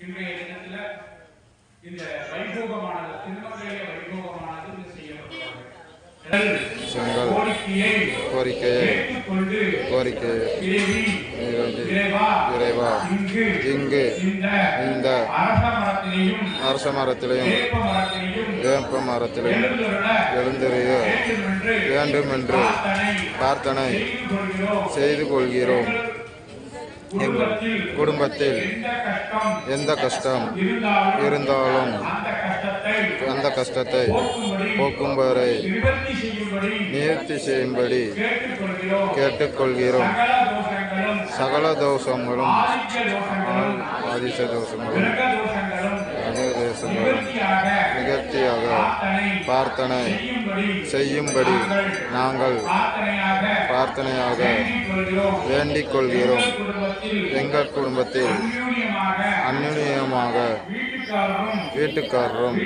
இன்றைய தினத்துல இந்த வைபோகமானது திருமங்கைய வைபோகமானது இங்கு செங்கல் கோரிக்கையை கோரிக்கையை இறைவா இங்கு இந்த அரச மரத்திலையும் வேப்ப மரத்திலையும் எழுந்தறிய வேண்டுமென்று வேண்டும் என்று பிரார்த்தனை செய்து கொள்கிறோம். எங்கள் எங்கள் குடும்பத்தில் எந்த கஷ்டம் இருந்தாலும் அந்த கஷ்டத்தை போக்கும் வரை செய்யும்படி கேட்டுக்கொள்கிறோம். சகல தோஷங்களும் ஆதிச தோஷங்களும் தேசங்களும் நிகழ்ச்சியாக பிரார்த்தனை செய்யும்படி நாங்கள் பிரார்த்தனையாக வேண்டிக் கொள்கிறோம் எங்கள் குடும்பத்தில் அந்யூன்யமாக வீட்டுக்காரரும்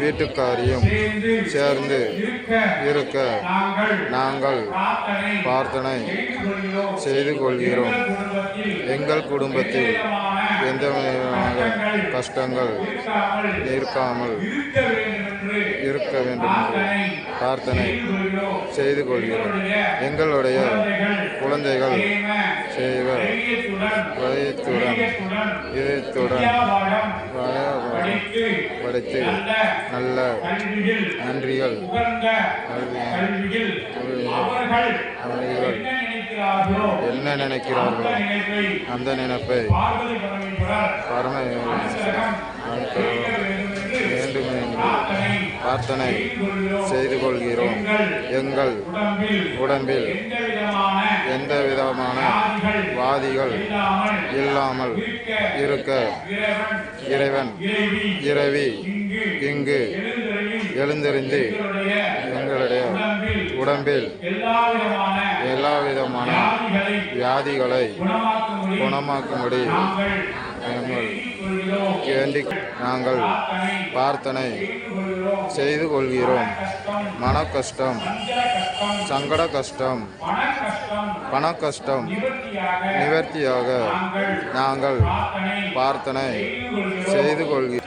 வீட்டுக்காரியும் சேர்ந்து இருக்க நாங்கள் பிரார்த்தனை செய்து கொள்கிறோம். எங்கள் குடும்பத்தில் எந்த கஷ்டங்கள் இருக்காமல் இருக்க வேண்டும் என்று பிரார்த்தனை செய்து கொள்கிறோம் எங்களுடைய குழந்தைகள் செய்வ வயத்துடன் இதயத்துடன் படைத்து நல்ல நன்றிகள். அவர்கள் என்ன நினைக்கிறார்களோ அந்த நினைப்பை பரம வேண்டும் என்று பிரார்த்தனை செய்து கொள்கிறோம். எங்கள் உடம்பில் எந்த விதமான வாதிகள் இல்லாமல் இருக்க இறைவன் இறைவி இங்கு எழுந்தறிந்து எங்களுடைய உடம்பில் எல்லா விதமான வியாதிகளை குணமாக்கும்படி வேண்டி நாங்கள் பிரார்த்தனை செய்து கொள்கிறோம். மன கஷ்டம் சங்கட கஷ்டம் பண கஷ்டம் நிவர்த்தியாக நாங்கள் பிரார்த்தனை செய்து கொள்கிறோம்.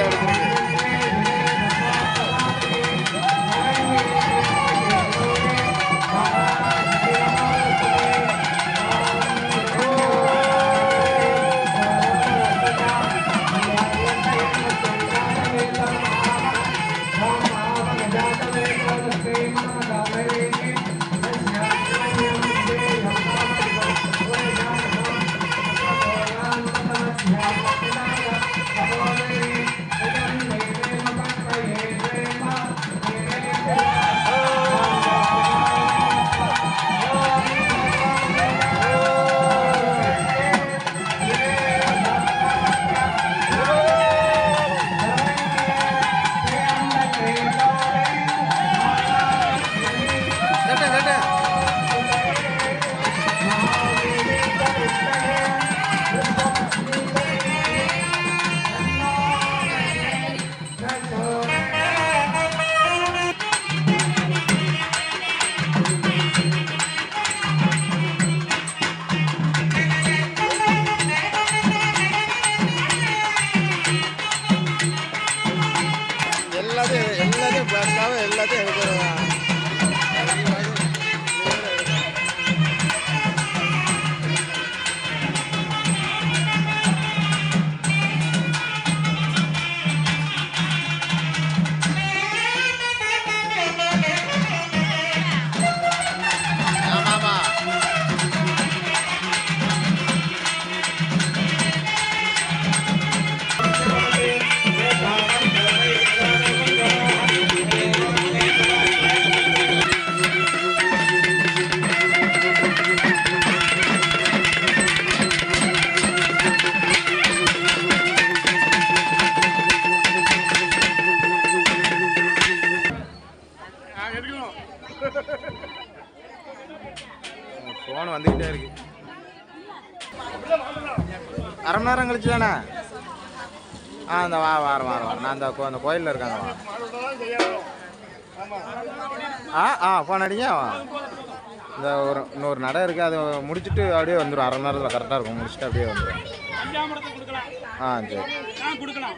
there. ஃபோன் வந்துக்கிட்டே இருக்கு. அரை மணி நேரம் கழிச்சு தானே? ஆ இந்த வா வாரம் வாரம் வாரம் நான் அந்த கோ- அந்த கோயிலில் இருக்காங்க வா. ஆ ஆ ஃபோன் அடிங்க. வா இந்த ஒரு இன்னொரு நடை இருக்குது அதை முடிச்சுட்டு அப்படியே வந்துடும் அரை மணி நேரத்தில் கரெக்டாக இருக்கும். முடிச்சுட்டு அப்படியே வந்துடும் ஆ சரி. கொடுக்கலாம்